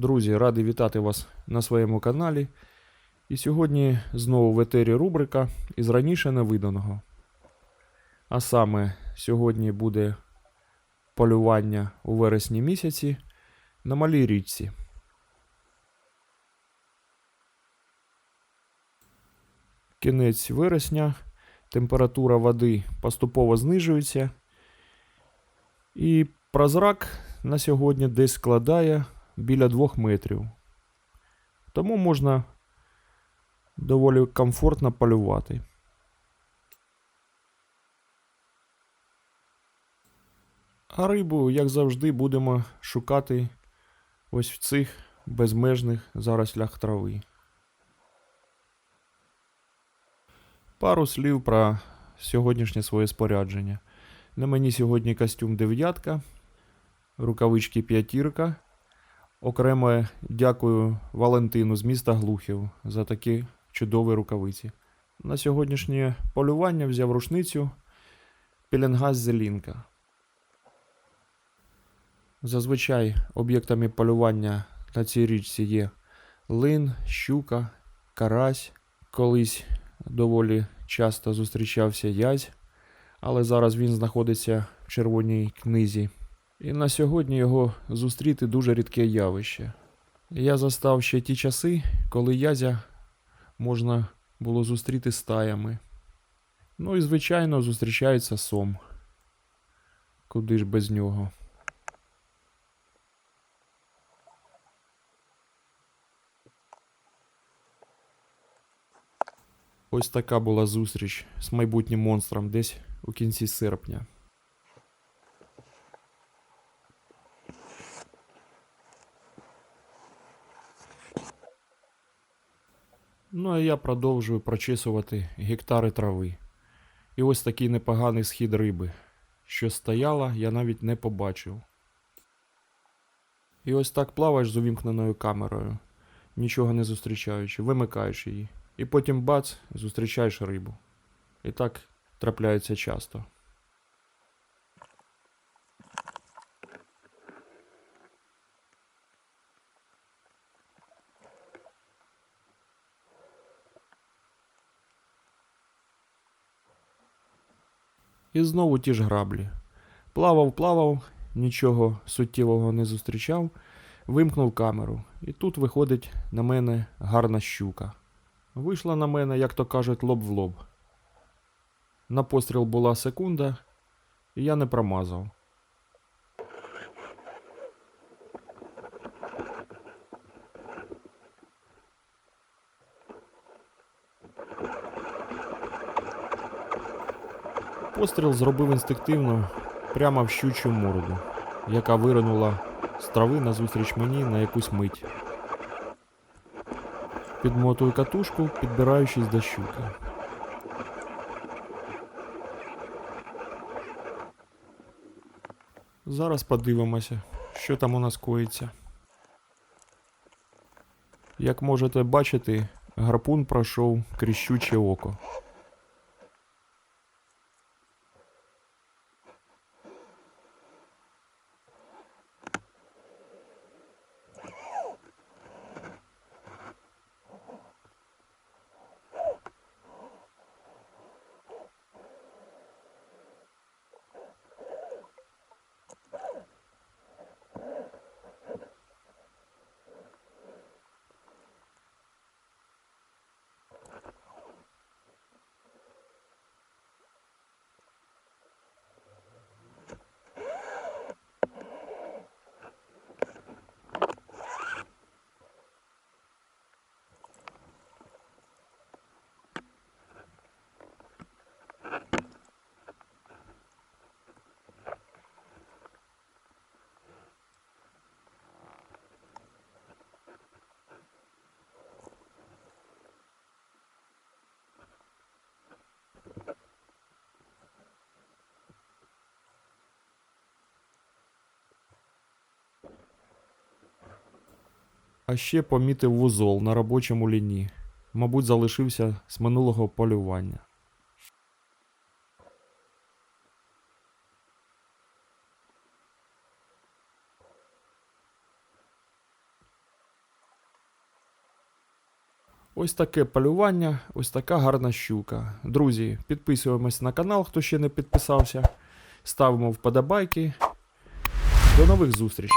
Друзі, радий вітати вас на своєму каналі. І сьогодні знову в етері рубрика із раніше невиданого. А саме сьогодні буде полювання у вересні місяці на малій річці. Кінець вересня, температура води поступово знижується. І прозрак на сьогодні десь складає біля 2 метрів. Тому можна доволі комфортно полювати. А рибу, як завжди, будемо шукати ось в цих безмежних зарослях трави. Пару слів про сьогоднішнє своє спорядження. На мені сьогодні костюм дев'ятка, рукавички п'ятірка. Окремо дякую Валентину з міста Глухів за такі чудові рукавиці. На сьогоднішнє полювання взяв рушницю Пеленгаз Зелінка. Зазвичай об'єктами полювання на цій річці є лин, щука, карась. Колись доволі часто зустрічався язь, але зараз він знаходиться в червоній книзі. І на сьогодні його зустріти дуже рідке явище. Я застав ще ті часи, коли язя можна було зустріти стаями. Ну і, звичайно, зустрічається сом. Куди ж без нього? Ось така була зустріч з майбутнім монстром десь у кінці серпня. Ну а я продовжую прочесувати гектари трави. І ось такий непоганий схід риби. Що стояла, я навіть не побачив. І ось так плаваєш з увімкненою камерою, нічого не зустрічаючи, вимикаєш її. І потім бац, зустрічаєш рибу. І так трапляється часто. І знову ті ж граблі. Плавав, плавав, нічого суттєвого не зустрічав, вимкнув камеру. І тут виходить на мене гарна щука. Вийшла на мене, як то кажуть, лоб в лоб. На постріл була секунда, і я не промазав. Постріл зробив інстинктивно прямо в щучу морду, яка виринула з трави назустріч мені на якусь мить. Підмотую катушку, підбираючись до щуки. Зараз подивимося, що там у нас коїться. Як можете бачити, гарпун пройшов крізь щуче око. А ще помітив вузол на робочому ліні. Мабуть, залишився з минулого полювання. Ось таке полювання, ось така гарна щука. Друзі, підписуємось на канал, хто ще не підписався. Ставимо вподобайки. До нових зустрічей!